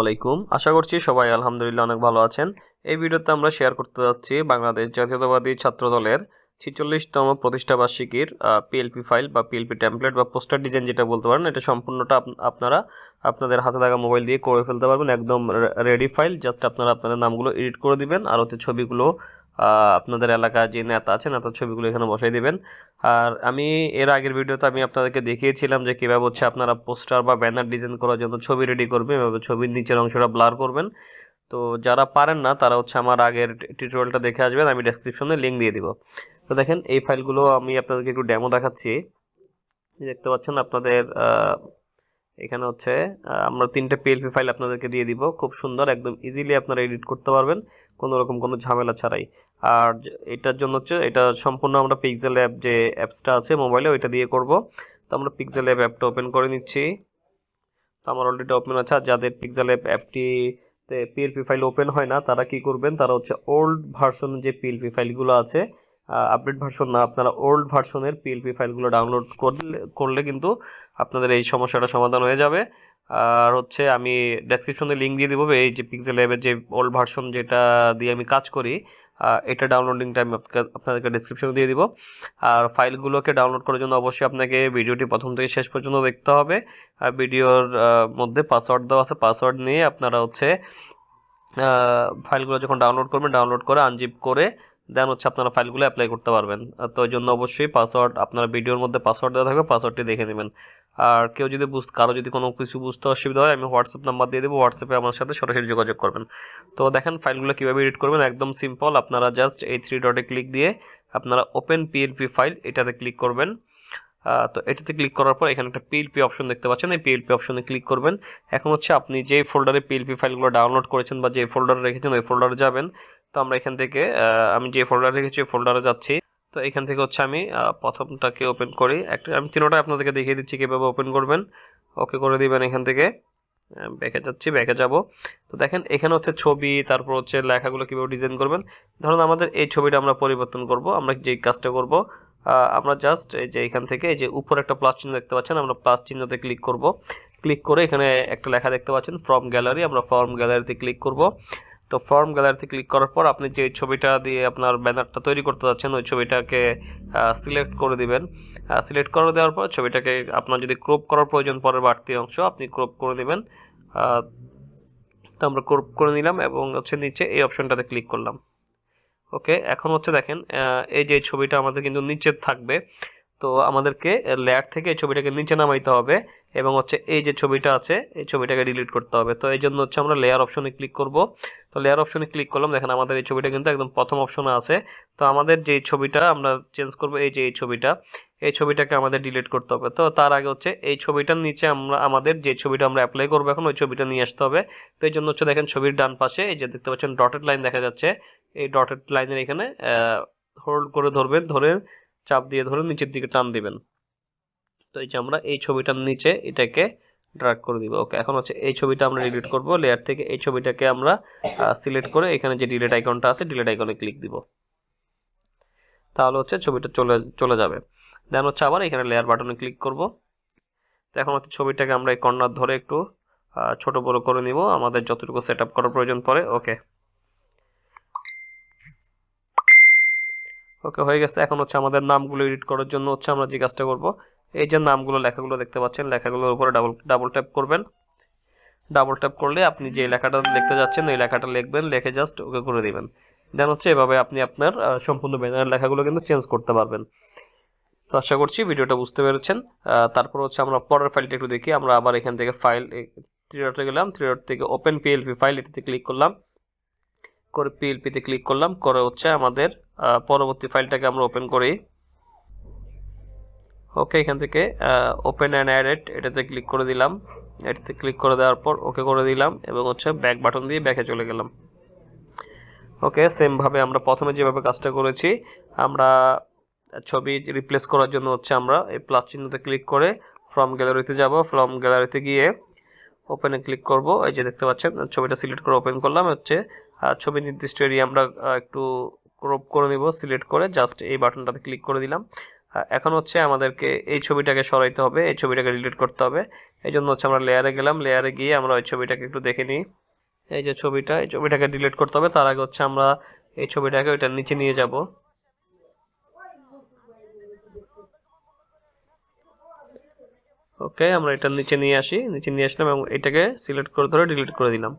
আলাইকুম আশা করছি সবাই আলহামদুলিল্লাহ অনেক ভালো আছেন। এই ভিডিওতে আমরা শেয়ার করতে যাচ্ছি বাংলাদেশ জাতীয়তাবাদী ছাত্র দলের ছিচল্লিশতম প্রতিষ্ঠাবার্ষিকীর পিএলপি ফাইল বা পিএলপি ট্যাম্পলেট বা পোস্টার ডিজাইন যেটা বলতে পারেন, এটা সম্পূর্ণটা আপ- আপনারা আপনাদের হাতে থাকা মোবাইল দিয়ে করে ফেলতে পারবেন। একদম রেডি ফাইল জাস্ট আপনারা আপনাদের নামগুলো এডিট করে দিবেন, আর হচ্ছে ছবিগুলো আপনাদের এলাকায় যে নেতা আছে নেতার ছবিগুলো এখানে বসাই দেবেন। আর আমি এর আগের ভিডিওতে আমি আপনাদেরকে দেখিয়েছিলাম যে কীভাবে হচ্ছে আপনারা পোস্টার বা ব্যানার ডিজাইন করার জন্য ছবি রেডি করবেন এভাবে ছবির নিচের অংশটা ব্লার করবেন। তো যারা পারেন না, তারা হচ্ছে আমার আগের টিউটোরিয়ালটা দেখে আসবেন, আমি ডেসক্রিপশনে লিঙ্ক দিয়ে দিব। তো দেখেন, এই ফাইলগুলো আমি আপনাদেরকে একটু ডেমো দেখাচ্ছি। দেখতে পাচ্ছেন আপনাদের এখানে হচ্ছে আমরা তিনটে পিএলপি ফাইল আপনাদেরকে দিয়ে দিব। খুব সুন্দর, একদম ইজিলি আপনারা এডিট করতে পারবেন। কোনো রকম কোনো ঝামেলা ছাড়াই। আর এটার জন্য হচ্ছে, এটা সম্পূর্ণ আমরা পিক্সেল অ্যাপ যে অ্যাপসটা আছে মোবাইলে ওইটা দিয়ে করব। তো আমরা পিক্সেল অ্যাপ অ্যাপটা ওপেন করে নিচ্ছি। তো আমার অলরেডি ওপেন আছে। আর যাদের পিক্সেল অ্যাপ অ্যাপটিতে পিএলপি ফাইল ওপেন হয় না, তারা কি করবেন? তারা হচ্ছে ওল্ড ভার্সন যে পিএলপি ফাইলগুলো আছে আপডেট ভার্সন না, আপনারা ওল্ড ভার্সনের পিএলপি ফাইলগুলো ডাউনলোড করলে করলে কিন্তু আপনাদের এই সমস্যাটা সমাধান হয়ে যাবে। আর হচ্ছে আমি ডেসক্রিপশনে লিঙ্ক দিয়ে দেবো, এই যে পিক্সেল অ্যাপের যে ওল্ড ভার্সন যেটা দিয়ে আমি কাজ করি এটা ডাউনলোডিংটা আমি আপনাদেরকে ডেসক্রিপশনে দিয়ে দিব। আর ফাইলগুলোকে ডাউনলোড করার জন্য অবশ্যই আপনাকে ভিডিওটি প্রথম থেকে শেষ পর্যন্ত দেখতে হবে। আর ভিডিওর মধ্যে পাসওয়ার্ড দেওয়া আছে পাসওয়ার্ড নিয়ে আপনারা হচ্ছে ফাইলগুলো যখন ডাউনলোড করবেন ডাউনলোড করে আনজিপ করে দেন হচ্ছে আপনারা ফাইলগুলো অ্যাপ্লাই করতে পারবেন। তো ওই জন্য অবশ্যই পাসওয়ার্ড আপনার ভিডিওর মধ্যে পাসওয়ার্ড দেওয়া থাকবে পাসওয়ার্ডটি দেখে নেবেন। আর কেউ যদি বুঝ, কারও যদি কোনো কিছু বুঝতে অসুবিধা হয়, আমি হোয়াটসঅ্যাপ নাম্বার দিয়ে দেবো হোয়াটসঅ্যাপে আমার সাথে সরাসরি যোগাযোগ করবেন। তো দেখেন ফাইলগুলো কীভাবে এডিট করবেন, একদম সিম্পল আপনারা জাস্ট এই থ্রি ডটে ক্লিক দিয়ে আপনারা ওপেন পিএলপি ফাইল এটাতে ক্লিক করবেন। তো এটাতে ক্লিক করার পর এখানে একটা পিএলপি অপশন দেখতে পাচ্ছেন, এই পিএলপি অপশনে ক্লিক করবেন। এখন হচ্ছে আপনি যে ফোল্ডারে পিএলপি ফাইলগুলো ডাউনলোড করেছেন বা যে ফোল্ডারে রেখেছেন, ওই ফোল্ডারে যাবেন। তো আমরা এখান থেকে আমি যে ফোল্ডারে রেখেছি ফোল্ডারে যাচ্ছি। তো এখান থেকে হচ্ছে আমি প্রথমটাকে ওপেন করি। একটা, আমি তিনোটাই আপনাদেরকে দেখিয়ে দিচ্ছি কীভাবে ওপেন করবেন। ওকে করে দিবেন এখান থেকে। ব্যাকে যাচ্ছি, ব্যাকে যাব। তো দেখেন, এখানে হচ্ছে ছবি, তারপর হচ্ছে লেখাগুলো কীভাবে ডিজাইন করবেন। ধরুন আমাদের এই ছবিটা আমরা পরিবর্তন করব, আমরা যেই কাজটা করব আমরা জাস্ট এই যে এখান থেকে, এই যে উপর একটা প্লাস চিহ্ন দেখতে পাচ্ছেন, আমরা প্লাস চিহ্নতে ক্লিক করব। ক্লিক করে এখানে একটা লেখা দেখতে পাচ্ছেন ফর্ম গ্যালারি আমরা ফর্ম গ্যালারিতে ক্লিক করব। তো ফর্ম গ্যালারিতে ক্লিক করার পর আপনি যে ছবিটা দিয়ে আপনার ব্যানারটা তৈরি করতে যাচ্ছেন, ওই ছবিটাকে সিলেক্ট করে দিবেন। সিলেক্ট করে দেওয়ার পর ছবিটাকে আপনার যদি ক্রপ করার প্রয়োজন পরে বাড়তি অংশ, আপনি ক্রপ করে নেবেন তো আমরা ক্রপ করে নিলাম এবং হচ্ছে নিচে এই অপশনটাতে ক্লিক করলাম। ওকে এখন হচ্ছে দেখেন এই যে ছবিটা আমাদের কিন্তু নিচে থাকবে তো আমাদেরকে লেয়ার থেকে এই ছবিটাকে নিচে নামাইতে হবে এবং হচ্ছে এই যে ছবিটা আছে, এই ছবিটাকে ডিলিট করতে হবে। তো এই জন্য হচ্ছে আমরা লেয়ার অপশনে ক্লিক করব। তো লেয়ার অপশনে ক্লিক করলাম, দেখেন আমাদের এই ছবিটা কিন্তু একদম প্রথম অপশনে আছে। তো আমাদের যে ছবিটা, আমরা চেঞ্জ করব এই যে এই ছবিটা। এই ছবিটাকে আমাদের ডিলিট করতে হবে। তো তার আগে হচ্ছে এই ছবিটার নিচে আমরা, আমাদের যে ছবিটা আমরা অ্যাপ্লাই করব এখন, ওই ছবিটা নিয়ে আসতে হবে। তো এই জন্য হচ্ছে দেখেন ছবির ডান পাশে, এই যে দেখতে পাচ্ছেন ডটেড লাইন দেখা যাচ্ছে। এই ডটেড লাইনের এখানে হোল্ড করে ধরবেন ধরে চাপ দিয়ে ধরে নিচের দিকে টান দিবেন। তো এই যে আমরা এই ছবিটার নিচে এটাকে ড্রাগ করে দিব। ওকে এখন হচ্ছে এই ছবিটা আমরা ডিলিট করব। লেয়ার থেকে এই ছবিটাকে আমরা সিলেক্ট করে এখানে যে ডিলিট আইকনটা আছে ডিলিট আইকনে ক্লিক দিব। তাহলে হচ্ছে ছবিটা চলে চলে যাবে। দেন হচ্ছে আবার এখানে লেয়ার বাটনে ক্লিক করব। তো এখন হচ্ছে ছবিটাকে আমরা এই কর্নার ধরে একটু ছোট বড় করে নিব। আমাদের যতটুকু সেট আপ করার প্রয়োজন পড়ে। ওকে ওকে হয়ে গেছে। এখন হচ্ছে আমাদের নামগুলো এডিট করার জন্য হচ্ছে আমরা যে কাজটা করব, এই যে নামগুলো, লেখাগুলো দেখতে পাচ্ছেন, লেখাগুলোর উপরে ডাবল ডাবল ট্যাপ করবেন। ডাবল ট্যাপ করলে আপনি যে লেখাটা লিখতে যাচ্ছেন, ওই লেখাটা লিখবেন, লিখে জাস্ট ওকে করে দিবেন। দেন হচ্ছে এভাবে আপনি আপনার সম্পূর্ণ ব্যানারের লেখাগুলো কিন্তু চেঞ্জ করতে পারবেন। তো আশা করছি ভিডিওটা বুঝতে পেরেছেন। তারপর হচ্ছে আমরা পরের ফাইলটা একটু দেখি। আমরা আবার এখান থেকে ফাইল থ্রি ডটে গেলাম। থ্রি ডট থেকে ওপেন পিএলপি ফাইল এটিতে ক্লিক করলাম। করে পিএলপিতে ক্লিক করলাম। করে হচ্ছে আমাদের পরবর্তী ফাইলটাকে আমরা ওপেন করি। ওকে এখান থেকে ওপেন অ্যান্ড অ্যাডেড এটাতে ক্লিক করে দিলাম। এটাতে ক্লিক করে দেওয়ার পর ওকে করে দিলাম এবং হচ্ছে ব্যাক বাটন দিয়ে ব্যাকে চলে গেলাম। ওকে সেমভাবে আমরা প্রথমে যেভাবে কাজটা করেছি, আমরা ছবি রিপ্লেস করার জন্য হচ্ছে আমরা এই প্লাস চিহ্নতে ক্লিক করে ফ্রম গ্যালারিতে যাব। ফ্রম গ্যালারিতে গিয়ে ওপেনে ক্লিক করব। এই যে দেখতে পাচ্ছেন, ছবিটা সিলেক্ট করে ওপেন করলাম। হচ্ছে ছবি নির্দিষ্ট এরিয়া আমরা একটু ক্রপ করে নিব সিলেক্ট করে জাস্ট এই বাটনটাতে ক্লিক করে দিলাম। এখন হচ্ছে আমাদেরকে এই ছবিটাকে সরাইতে হবে, এই ছবিটাকে ডিলিট করতে হবে। এই জন্য হচ্ছে আমরা লেয়ারে গেলাম লেয়ারে গিয়ে আমরা ওই ছবিটাকে একটু দেখে নিই। এই যে ছবিটা, এই ছবিটাকে ডিলিট করতে হবে, তার আগে হচ্ছে আমরা এই ছবিটাকে ওইটার নিচে নিয়ে যাব। ওকে আমরা এটার নিচে নিয়ে আসি, নিচে নিয়ে আসলাম এবং এটাকে সিলেক্ট করে ধরে ডিলিট করে দিলাম।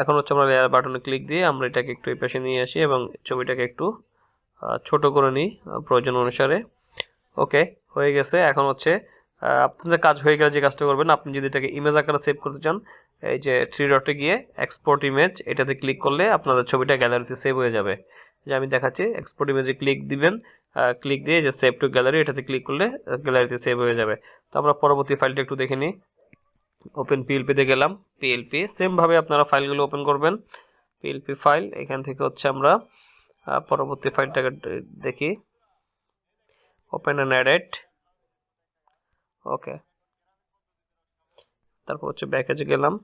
এখন হচ্ছে আমরা লেয়ার বাটনে ক্লিক দিয়ে আমরা এটাকে একটু এই পাশে নিয়ে আসি এবং ছবিটাকে একটু ছোট করে নিই প্রয়োজন অনুসারে। ওকে হয়ে গেছে। এখন হচ্ছে আপনাদের কাজ হয়ে গেলে যে কাজটা করবেন, আপনি যদি এটাকে ইমেজ আকারে সেভ করতে চান, এই যে থ্রি ডটে গিয়ে এক্সপোর্ট ইমেজ এটাতে ক্লিক করলে আপনাদের ছবিটা গ্যালারিতে সেভ হয়ে যাবে। যে আমি দেখাচ্ছি এক্সপোর্ট ইমেজে ক্লিক দিবেন ক্লিক দিয়ে যে সেভ টু গ্যালারি এটাতে ক্লিক করলে গ্যালারিতে সেভ হয়ে যাবে। তো আমরা পরবর্তী ফাইলটা একটু দেখে নিই। ওপেন পিএলপিতে গেলাম। পিএলপি সেমভাবে আপনারা ফাইলগুলো ওপেন করবেন। পিএলপি ফাইল এখান থেকে হচ্ছে আমরা পরবর্তী ফাইলটাকে দেখি। ওপেন অ্যান্ড অ্যাডেড ওকে তারপর হচ্ছে ব্যাকেজে গেলাম।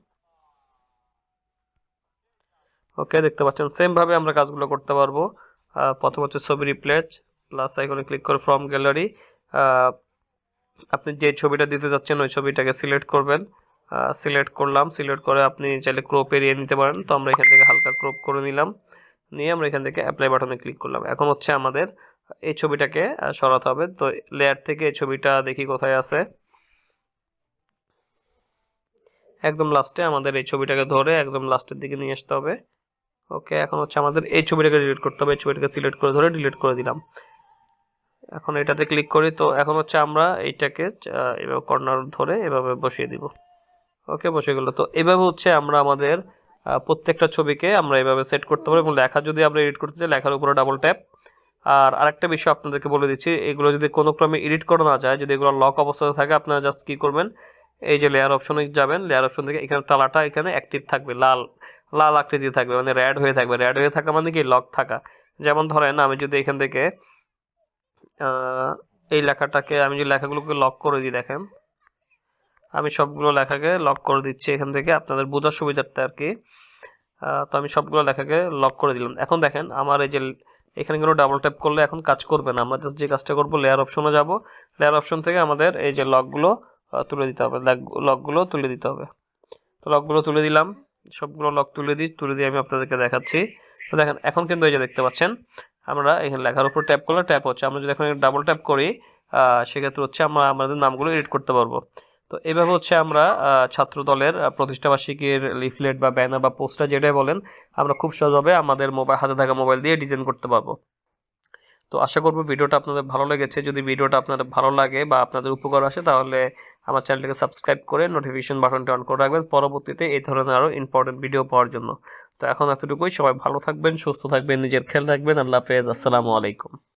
ওকে দেখতে পাচ্ছেন সেম ভাবে আমরা কাজগুলো করতে পারব। প্রথম হচ্ছে ছবি রিপ্লেস প্লাস আইকনে ক্লিক করে ফ্রম গ্যালারি আপনি যে ছবিটা দিতে যাচ্ছেন, ওই ছবিটাকে সিলেক্ট করবেন। সিলেক্ট করলাম। সিলেক্ট করে আপনি চাইলে ক্রপ এরিয়ে নিতে পারেন। তো আমরা এখান থেকে হালকা ক্রপ করে নিলাম। নিয়ে আমরা এখান থেকে অ্যাপ্লাই বাটনে ক্লিক করলাম। এখন হচ্ছে আমাদের এই ছবিটাকে সরাতে হবে। তো লেয়ার থেকে এই ছবিটা দেখি কোথায় আছে। একদম লাস্টে আমাদের এই ছবিটাকে ধরে একদম লাস্টের দিকে নিয়ে আসতে হবে। ওকে এখন হচ্ছে আমাদের এই ছবিটাকে ডিলিট করতে হবে। এই ছবিটাকে সিলেক্ট করে ধরে ডিলিট করে দিলাম। এখন এটাতে ক্লিক করি। তো এখন হচ্ছে আমরা এইটাকে এভাবে কর্নার ধরে এভাবে বসিয়ে দিব। ওকে, বসে গেল। তো এভাবে হচ্ছে আমরা আমাদের প্রত্যেকটা ছবিকে আমরা এভাবে সেট করতে পারি এবং লেখা যদি আমরা এডিট করতে চাই, লেখার উপরে ডাবল ট্যাপ আর আরেকটা বিষয় আপনাদেরকে বলে দিচ্ছি, এগুলো যদি কোনো ক্রমে এডিট করা না যায়, যদি এগুলো লক অবস্থাতে থাকে, আপনারা জাস্ট কী করবেন, এই যে লেয়ার অপশনে যাবেন লেয়ার অপশন থেকে এখানে তালাটা এখানে অ্যাক্টিভ থাকবে, লাল লাল আকৃতি থাকবে মানে র্যাড হয়ে থাকবে। র্যাড হয়ে থাকা মানে কি? লক থাকা। যেমন ধরেন আমি যদি এখান থেকে এই লেখাটাকে, আমি যদি লেখাগুলোকে লক করে দিই, দেখেন। আমি সবগুলো লেখাকে লক করে দিচ্ছি এখান থেকে, আপনাদের বোঝার সুবিধার্থে আর কি। তো আমি সবগুলো লেখাকে লক করে দিলাম। এখন দেখেন, আমার এই যে এখানে কোনো ডাবল ট্যাপ করলে এখন কাজ করবে না। আমরা জাস্ট যে কাজটা করব লেয়ার অপশনে যাব। লেয়ার অপশন থেকে আমাদের এই যে লকগুলো তুলে দিতে হবে। লকগুলো তুলে দিতে হবে। তো লকগুলো তুলে দিলাম। সবগুলো লক তুলে দিই, তুলে দিয়ে আমি আপনাদেরকে দেখাচ্ছি। তো দেখেন, এখন কিন্তু এই যে দেখতে পাচ্ছেন, আমরা এখানে লেখার উপর ট্যাপ করলে ট্যাপ হচ্ছে। আমরা যদি এখন ডাবল ট্যাপ করি সেক্ষেত্রে হচ্ছে আমরা আমাদের নামগুলো এডিট করতে পারব। তো এভাবে হচ্ছে আমরা ছাত্র দলের প্রতিষ্ঠাবার্ষিকীর লিফলেট বা ব্যানার বা পোস্টার যেটাই বলেন, আমরা খুব সহজভাবে আমাদের মোবাইল হাতে থাকা মোবাইল দিয়ে ডিজাইন করতে পারব। তো আশা করব ভিডিওটা আপনাদের ভালো লেগেছে। যদি ভিডিওটা আপনাদের ভালো লাগে বা আপনাদের উপকার আসে, তাহলে আমার চ্যানেলটাকে সাবস্ক্রাইব করে নোটিফিকেশন বাটনটা অন করে রাখবেন পরবর্তীতে এই ধরনের আরও ইম্পর্টেন্ট ভিডিও পাওয়ার জন্য। তো এখন এতটুকুই। সবাই ভালো থাকবেন, সুস্থ থাকবেন, নিজের খেয়াল রাখবেন। আল্লাহ হাফেজ। আসসালামু আলাইকুম।